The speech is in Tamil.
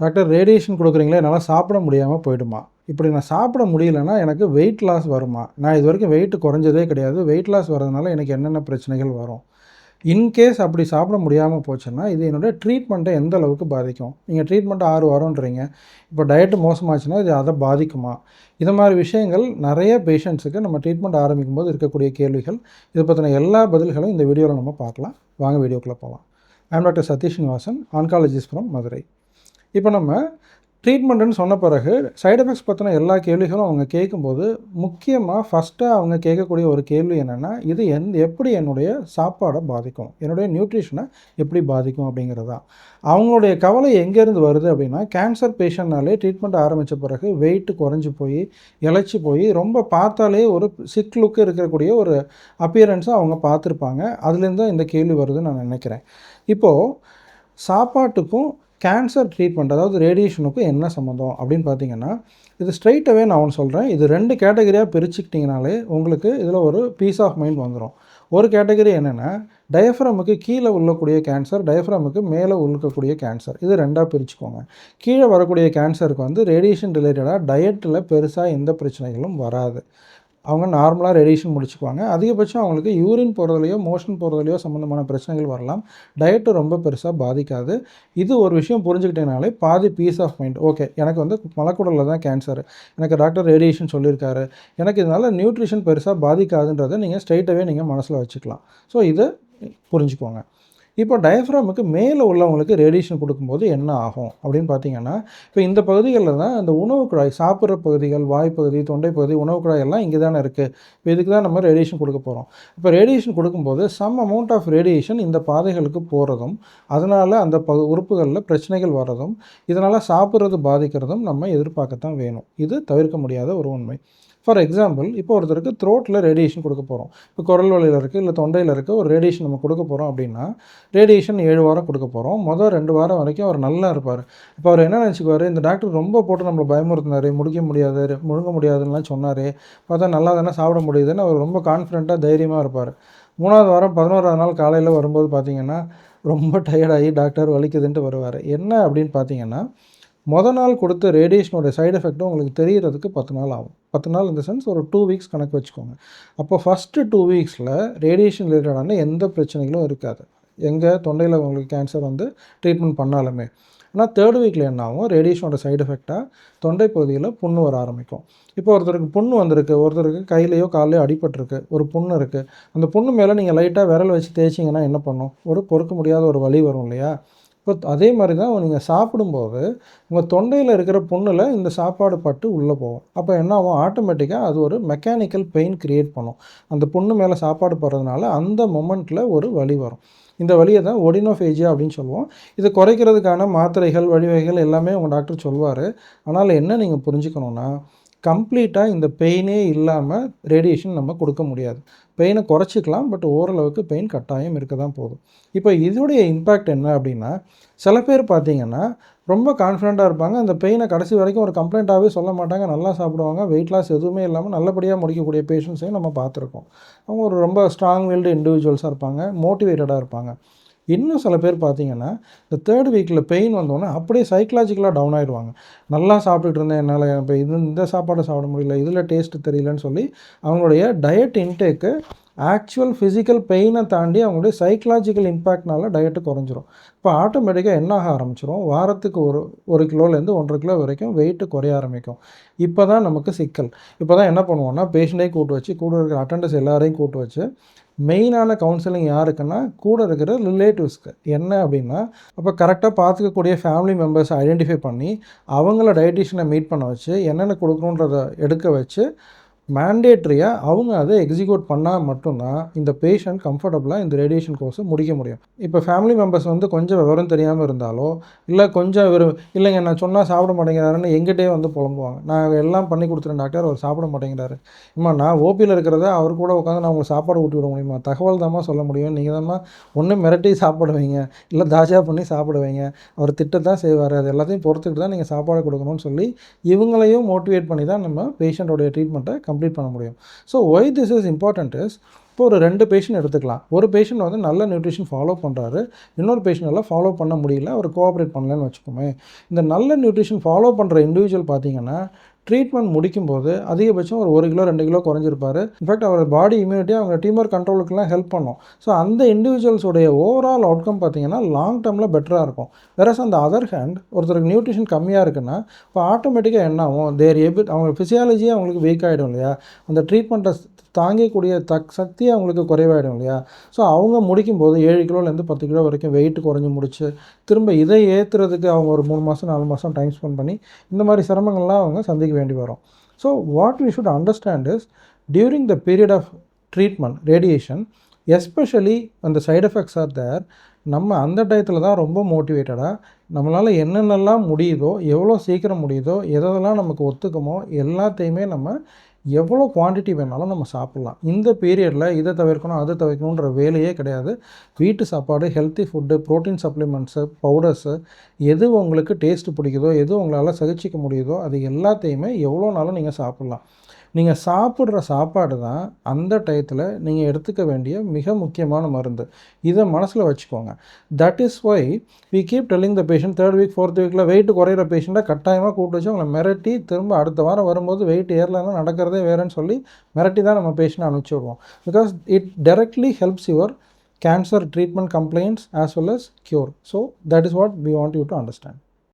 டாக்டர் ரேடியேஷன் கொடுக்குறீங்களே என்னால் சாப்பிட முடியாமல் போயிடுமா? இப்படி நான் சாப்பிட முடியலன்னா எனக்கு வெயிட் லாஸ் வருமா? நான் இது வரைக்கும் வெயிட் குறைஞ்சதே கிடையாது. வெயிட் லாஸ் வரதுனால எனக்கு என்னென்ன பிரச்சனைகள் வரும்? இன்கேஸ் அப்படி சாப்பிட முடியாமல் போச்சுன்னா இது என்னோடய ட்ரீட்மெண்ட்டை எந்த அளவுக்கு பாதிக்கும்? நீங்கள் ட்ரீட்மெண்ட்டு ஆறு வாரம்ன்றீங்க. இப்போ டயட்டு மோசமாச்சுன்னா இது அதை பாதிக்குமா? இது மாதிரி விஷயங்கள் நிறைய பேஷண்ட்ஸுக்கு நம்ம ட்ரீட்மெண்ட் ஆரம்பிக்கும் போது இருக்கக்கூடிய கேள்விகள். இதை பற்றின எல்லா பதில்களும் இந்த வீடியோவில் நம்ம பார்க்கலாம். வாங்க வீடியோக்குள்ளே போகலாம். I'm doctor Satish Nivasan oncologist from Madurai. இப்போ நம்ம ட்ரீட்மெண்ட்டுன்னு சொன்ன பிறகு சைடு எஃபெக்ட்ஸ் பற்றின எல்லா கேள்விகளும் அவங்க கேட்கும்போது முக்கியமாக ஃபஸ்ட்டாக அவங்க கேட்கக்கூடிய ஒரு கேள்வி என்னென்னா இது எந் எப்படி என்னுடைய சாப்பாடை பாதிக்கும்? என்னுடைய நியூட்ரிஷனை எப்படி பாதிக்கும் அப்படிங்கிறது தான் அவங்களுடைய கவலை எங்கேருந்து வருது அப்படின்னா கேன்சர் பேஷண்ட்னாலே ட்ரீட்மெண்ட் ஆரம்பித்த பிறகு வெயிட் குறைஞ்சி போய் இழைச்சி போய் ரொம்ப பார்த்தாலே ஒரு சிக் லுக்கு இருக்கக்கூடிய ஒரு அப்பியரன்ஸை அவங்க பார்த்துருப்பாங்க. அதுலேருந்து தான் இந்த கேள்வி வருதுன்னு நான் நினைக்கிறேன். இப்போது சாப்பாட்டுக்கும் கேன்சர் ட்ரீட்மெண்ட் அதாவது ரேடியேஷனுக்கும் என்ன சம்மந்தம் அப்படின்னு பார்த்தீங்கன்னா இது ஸ்ட்ரைட்டாகவே நான் ஒன்று சொல்கிறேன் இது ரெண்டு கேட்டகரியாக பிரிச்சுக்கிட்டிங்கனாலே உங்களுக்கு இதில் ஒரு பீஸ் ஆஃப் மைண்ட் வந்துடும் ஒரு கேட்டகரி என்னென்னா டயஃப்ரமுக்கு கீழே உள்ளக்கூடிய கேன்சர் டயஃப்ரமுக்கு மேலே உள்ளக்கூடிய கேன்சர் இது ரெண்டாக பிரிச்சுக்கோங்க. கீழே வரக்கூடிய கேன்சருக்கு வந்து ரேடியேஷன் ரிலேட்டடாக டயட்டில் பெருசாக எந்த பிரச்சனைகளும் வராது. அவங்க நார்மலாக ரேடியேஷன் முடிச்சுக்குவாங்க. அதிகபட்சம் அவங்களுக்கு யூரின் போகிறதுலையோ மோஷன் போகிறதுலையோ சம்மந்தமான பிரச்சனைகள் வரலாம். டயட்டு ரொம்ப பெருசாக பாதிக்காது. இது ஒரு விஷயம் புரிஞ்சுக்கிட்டேனாலே பாதி பீஸ் ஆஃப் மைண்ட் ஓகே எனக்கு வந்து மலக்குடலில் தான் கேன்சர் எனக்கு டாக்டர் ரேடியேஷன் சொல்லியிருக்காரு. எனக்கு இதனால் நியூட்ரிஷன் பெருசாக பாதிக்காதுன்றதை நீங்கள் ஸ்ட்ரைட்டாகவே நீங்கள் மனசில் வச்சுக்கலாம். ஸோ இதை புரிஞ்சுக்கோங்க. இப்போ டயஃப்ராமுக்கு மேலே உள்ளவங்களுக்கு ரேடியேஷன் கொடுக்கும்போது என்ன ஆகும் அப்படின்னு பார்த்தீங்கன்னா இப்போ இந்த பகுதிகளில் தான் இந்த உணவு குழாய் சாப்பிட்ற பகுதிகள் வாய்ப்பகுதி தொண்டை பகுதி உணவு குழாய் எல்லாம் இங்கே தானே இருக்குது இப்போ இதுக்கு தான் நம்ம ரேடியேஷன் கொடுக்க போகிறோம் இப்போ ரேடியேஷன் கொடுக்கும்போது சம் அமௌண்ட் ஆஃப் ரேடியேஷன் இந்த பாதைகளுக்கு போகிறதும் அதனால் அந்த ப உறுப்புகளில் பிரச்சனைகள் வர்றதும் இதனால் சாப்பிட்றது பாதிக்கிறதும் நம்ம எதிர்பார்க்கத்தான் வேணும். இது தவிர்க்க முடியாத ஒரு உண்மை. ஃபார் எக்ஸாம்பிள் இப்போ ஒருத்தருக்கு த்ரோட்டில் ரேடியேஷன் கொடுக்க போகிறோம் இப்போ குரல் வழியில் இருக்குது இல்லை தொண்டையில் இருக்குது ஒரு ரேடியேஷன் நம்ம கொடுக்க போகிறோம் அப்படின்னா ரேடியேஷன் ஏழு வாரம் கொடுக்க போகிறோம் மொதல் ரெண்டு வாரம் வரைக்கும் அவர் நல்லா இருப்பார். இப்போ அவர் என்ன நினச்சிக்குவார்? இந்த டாக்டர் ரொம்ப போட்டு நம்மளை பயமுறுத்தினார் முடிக்க முடியாது முழுங்க முடியாதுன்னெலாம் சொன்னார். பார்த்தா நல்லா தானே சாப்பிட முடியுதுன்னு அவர் ரொம்ப கான்ஃபிடென்ட்டாக தைரியமாக இருப்பார். மூணாவது வாரம் பதினோராவது நாள் காலையில் வரும்போது பார்த்தீங்கன்னா ரொம்ப டயர்டாகி டாக்டர் வலிக்குதுன்ட்டு வருவார். என்ன அப்படின்னு பார்த்தீங்கன்னா மொதல் நாள் கொடுத்த ரேடியேஷனோட சைடு எஃபெக்ட்டும் உங்களுக்கு தெரிகிறதுக்கு பத்து நாள் ஆகும். பத்து நாள் இந்த சென்ஸ் ஒரு டூ வீக்ஸ் கணக்கு வச்சுக்கோங்க. அப்போ ஃபஸ்ட்டு டூ வீக்ஸில் ரேடியேஷன் ரிலேட்டடான எந்த பிரச்சனைகளும் இருக்காது. எங்கே தொண்டையில் உங்களுக்கு கேன்சர் வந்து ட்ரீட்மெண்ட் பண்ணாலுமே. ஆனால் தேர்ட் வீக்கில் என்ன ஆகும்? ரேடியேஷனோட சைடு எஃபெக்டாக தொண்டை பகுதியில் புண்ணு வர ஆரம்பிக்கும். இப்போ ஒருத்தருக்கு புண்ணு வந்திருக்கு ஒருத்தருக்கு கையிலையோ காலையோ அடிபட்டிருக்கு ஒரு புண்ணு இருக்குது அந்த புண்ணு மேலே நீங்கள் லைட்டாக விரல் வச்சு தேய்ச்சிங்கன்னா என்ன பண்ணும்? ஒரு பொறுக்க முடியாத ஒரு வழி வரும் இல்லையா? இப்போ அதே மாதிரி தான் நீங்கள் சாப்பிடும்போது உங்கள் தொண்டையில் இருக்கிற புண்ணில் இந்த சாப்பாடு பட்டு உள்ளே போகும். அப்போ என்ன ஆகும்? ஆட்டோமேட்டிக்காக அது ஒரு மெக்கானிக்கல் பெயின் க்ரியேட் பண்ணும். அந்த புண்ணு மேலே சாப்பாடு போடுறதுனால அந்த மொமெண்ட்டில் ஒரு வழி வரும். இந்த வழியை தான் ஒடினோஃபேஜியா அப்படின்னு சொல்லுவோம். இதை குறைக்கிறதுக்கான மாத்திரைகள் வழிவகைகள் எல்லாமே உங்கள் டாக்டர் சொல்வார். ஆனால் என்ன நீங்கள் புரிஞ்சுக்கணுன்னா கம்ப்ளீட்டாக இந்த பெயினே இல்லாமல் ரேடியேஷன் நம்ம கொடுக்க முடியாது. பெயினை குறைச்சிக்கலாம் பட் ஓரளவுக்கு பெயின் கட்டாயம் இருக்க தான் போதும். இப்போ இதோடைய இம்பேக்ட் என்ன அப்படின்னா சில பேர் பார்த்தீங்கன்னா ரொம்ப கான்ஃபிடண்ட்டாக இருப்பாங்க. அந்த பெயினை கடைசி வரைக்கும் ஒரு கம்ப்ளைண்ட்டாகவே சொல்ல மாட்டாங்க. நல்லா சாப்பிடுவாங்க. வெயிட் லாஸ் எதுவுமே இல்லாமல் நல்லபடியாக முடிக்கக்கூடிய பேஷண்ட்ஸையும் நம்ம பார்த்துருக்கோம். அவங்க ஒரு ரொம்ப ஸ்ட்ராங் வெல்டு இண்டிவிஜுவல்ஸாக இருப்பாங்க. மோட்டிவேட்டடாக இருப்பாங்க. இன்னும் சில பேர் பார்த்தீங்கன்னா இந்த தேர்ட் வீக்கில் பெயின் வந்தோடனே அப்படியே சைக்கலாஜிக்கலாக டவுன் ஆகிடுவாங்க நல்லா சாப்பிட்டுட்டு இருந்தேன் என்னால் இப்போ இது இந்த சாப்பாடை சாப்பிட முடியல இதில் டேஸ்ட்டு தெரியலன்னு சொல்லி அவங்களுடைய டயட் இன்டேக்கு ஆக்சுவல் ஃபிசிக்கல் பெயினை தாண்டி அவங்களுடைய சைக்கலாஜிக்கல் இம்பேக்ட்னால டயட்டு குறைஞ்சிரும். இப்போ ஆட்டோமேட்டிக்காக என்ன ஆக ஆரம்பிச்சிரும்? வாரத்துக்கு ஒரு ஒரு கிலோலேருந்து ஒன்றரை கிலோ வரைக்கும் வெயிட்டு குறைய ஆரம்பிக்கும். இப்போ தான் நமக்கு சிக்கல். இப்போ தான் என்ன பண்ணுவோம்னா பேஷண்ட்டே கூட்டு வச்சு கூட இருக்கிற அட்டண்டர்ஸ் எல்லாரையும் கூட்டு வச்சு மெயினான கவுன்சிலிங் யாருக்குன்னா கூட இருக்கிற ரிலேட்டிவ்ஸ்க்கு என்ன அப்படின்னா அப்போ கரெக்டாக பார்த்துக்கக்கூடிய ஃபேமிலி மெம்பர்ஸை ஐடென்டிஃபை பண்ணி அவங்கள டயட்டிஷியனை மீட் பண்ண வச்சு என்னென்ன கொடுக்கணுன்றதை எடுக்க வச்சு மேண்டேட்ரியாக அவங்க அதை எக்ஸிக்யூட் பண்ணால் மட்டும்தான் இந்த பேஷண்ட் கம்ஃபர்டபுளாக இந்த ரேடியேஷன் கோர்ஸை முடிக்க முடியும். இப்போ ஃபேமிலி மெம்பர்ஸ் வந்து கொஞ்சம் விவரம் தெரியாமல் இருந்தாலோ இல்லை கொஞ்சம் வெறும் இல்லைங்க நான் சொன்னால் சாப்பிட மாட்டேங்கிறாருன்னு எங்கிட்டே வந்து புலம்புவாங்க. நான் எல்லாம் பண்ணி கொடுத்துருவேன் டாக்டர் அவர் சாப்பிட மாட்டேங்கிறாரு. இம்மா நான் ஓபியில் இருக்கிறத அவர் கூட உட்காந்து நான் உங்களுக்கு சாப்பாடு ஊட்டி விட முடியுமா? தகவல் தாம்மா சொல்ல முடியும். நீங்கள் தாம்மா ஒன்று மிரட்டி சாப்பிடுவீங்க இல்லை தாஜா பண்ணி சாப்பிடுவீங்க. அவர் திட்டத்தான் செய்வார். அது எல்லாத்தையும் பொறுத்துக்கிட்டு தான் நீங்கள் சாப்பாடு கொடுக்கணும்னு சொல்லி இவங்களையும் மோட்டிவேட் பண்ணி தான் நம்ம பேஷண்ட்டோடைய ட்ரீட்மெண்ட்டை கம்ப்ளீட் பண்ண முடியும். So why this is important is இப்போ ஒரு ரெண்டு பேஷண்ட் எடுத்துக்கலாம். ஒரு பேஷண்ட் வந்து நல்ல நியூட்ரிஷன் ஃபாலோ பண்ணுறாரு இன்னொரு பேஷண்ட் எல்லாம் ஃபாலோ பண்ண முடியல. அவர் கோஆப்ரேட் பண்ணலன்னு வச்சுக்கோமே. இந்த நல்ல நியூட்ரிஷன் ஃபாலோ பண்ணுற இண்டிவிஜுவல் பார்த்தீங்கன்னா ட்ரீட்மெண்ட் முடிக்கும்போது அதிகபட்சம் ஒரு ஒரு கிலோ ரெண்டு கிலோ குறைஞ்சிருப்பாரு. இன்ஃபேக்ட் அவர் பாடி இம்யூனிட்டி அவங்க டீமர் கண்ட்ரோலுக்குலாம் ஹெல்ப் பண்ணும். ஸோ அந்த இண்டிவிஜுவல்ஸோடைய ஓவரால் அவுட்கம் பார்த்தீங்கன்னா லாங் டேர்மில் பெட்டராக இருக்கும். வேறஸ் அந்த அதர் ஹேண்ட் ஒருத்தருக்கு நியூட்ரிஷன் கம்மியாக இருக்குன்னா இப்போ ஆட்டோமேட்டிக்காக என்ன ஆகும்? தேர் எபிட் அவங்க ஃபிசியாலஜியே அவங்களுக்கு வீக் ஆகிடும் இல்லையா? அந்த ட்ரீட்மெண்ட்டை தாங்கக்கூடிய தக் சக்தி அவங்களுக்கு குறைவாயிடும் இல்லையா? ஸோ அவங்க முடிக்கும்போது ஏழு கிலோலேருந்து பத்து கிலோ வரைக்கும் வெயிட் குறைஞ்சி முடிச்சு திரும்ப இதை ஏற்றுறதுக்கு அவங்க ஒரு மூணு மாதம் நாலு மாதம் டைம் ஸ்பெண்ட் பண்ணி இந்த மாதிரி சிரமங்கள்லாம் அவங்க சந்திக்க வேண்டி வரும். So what we should understand is during the period of treatment radiation especially அந்த சைடு எஃபெக்ட்ஸ் ஆர் தேர் நம்ம அந்த டயத்தில் தான் ரொம்ப மோட்டிவேட்டடாக நம்மளால் என்னென்னலாம் முடியுதோ எவ்வளோ சீக்கிரம் முடியுதோ எதெல்லாம் நமக்கு ஒத்துக்குமோ எல்லாத்தையுமே நம்ம எவ்வளோ குவான்டிட்டி வேணாலும் நம்ம சாப்பிட்லாம். இந்த பீரியடில் இதை தவிர்க்கணும் அதை தவிர்க்கணுன்ற வேலையே கிடையாது. வீட்டு சாப்பாடு healthy food protein supplements powders எது உங்களுக்கு டேஸ்ட்டு பிடிக்குதோ எது உங்களால் சகிச்சிக்க முடியுதோ அது எல்லாத்தையுமே எவ்வளோனாலும் நீங்கள் சாப்பிட்லாம். நீங்கள் சாப்பிட்ற சாப்பாடு தான் அந்த டயத்தில் நீங்கள் எடுத்துக்க வேண்டிய மிக முக்கியமான மருந்து. இதை மனசில் வச்சுக்கோங்க. That is why we keep telling the patient third week fourth வீக்கில் வெயிட் குறையிற பேஷண்ட்டை கட்டாயமாக கூப்பிட்டு வச்சு அவங்களை மிரட்டி திரும்ப அடுத்த வாரம் வரும்போது வெயிட் ஏறலைன்னா நடக்கிறதே வேறுன்னு சொல்லி மிரட்டி தான் நம்ம பேஷண்ட் அனுப்பிச்சி விடுவோம். Because it directly helps your cancer treatment complaints as well as cure so that is what we want you to understand